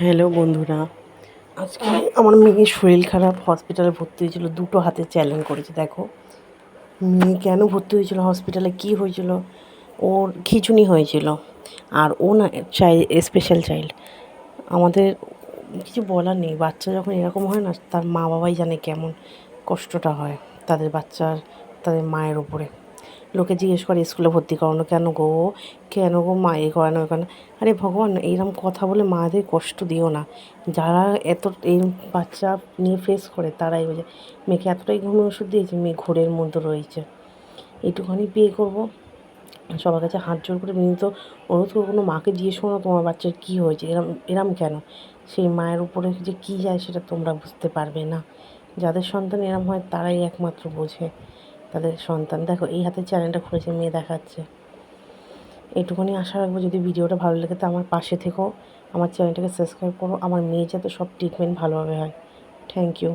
Hello বন্ধুরা, আজকে আমার মেয়ের শরীর খারাপ হসপিটালে ভর্তি হয়েছিল, দুটো হাতে চ্যালেঞ্জ করেছে, দেখো। মেয়ে কেন ভর্তি হয়েছিল হসপিটালে কি হয়েছিল? ওর খিঁচুনি হয়েছিল, আর ও না চাই স্পেশাল চাইল্ড আমাদের কিছু বলার নেই, বাচ্চা যখন এরকম হয় না, তার মা বাবাই জানে কেমন কষ্টটা হয়, তাদের বাচ্চার, তাদের মায়ের ওপরে লোকে জিজ্ঞেস করে স্কুলে ভর্তি করানো কেন গো? কেন গো মা এ করানো না ওই করে না আরে ভগবান এইরকম কথা বলে মাদের কষ্ট দিও না। যারা এত, এই বাচ্চা নিয়ে ফেস করে, তারাই বোঝে মেয়েকে এতটাই ঘুমের ওষুধ দিয়েছে, মেয়ে ঘোরের মধ্যে রয়েছে। এইটুখানি বিয়ে করব? সবার কাছে হাত জোর করে বিনীত অনুরোধ করব কোনো মাকে জিজ্ঞেস করো তোমার বাচ্চার কী হয়েছে, এরম এরম কেন? সেই মায়ের উপরে যে কী যায় সেটা তোমরা বুঝতে পারবে না। যাদের সন্তান এরম হয়, তারাই একমাত্র বোঝে। তাদের সন্তান। দেখো, এই হাতে চ্যানেলটা খুলেছে মেয়ে দেখাচ্ছে। এটুকুনি আশা রাখব, যদি ভিডিওটা ভালো লাগে তো আমার পাশে থেকেও আমার চ্যানেলটাকে সাবস্ক্রাইব করো, আমার মেয়ে যাতে সব ট্রিটমেন্ট ভালোভাবে হয়। Thank you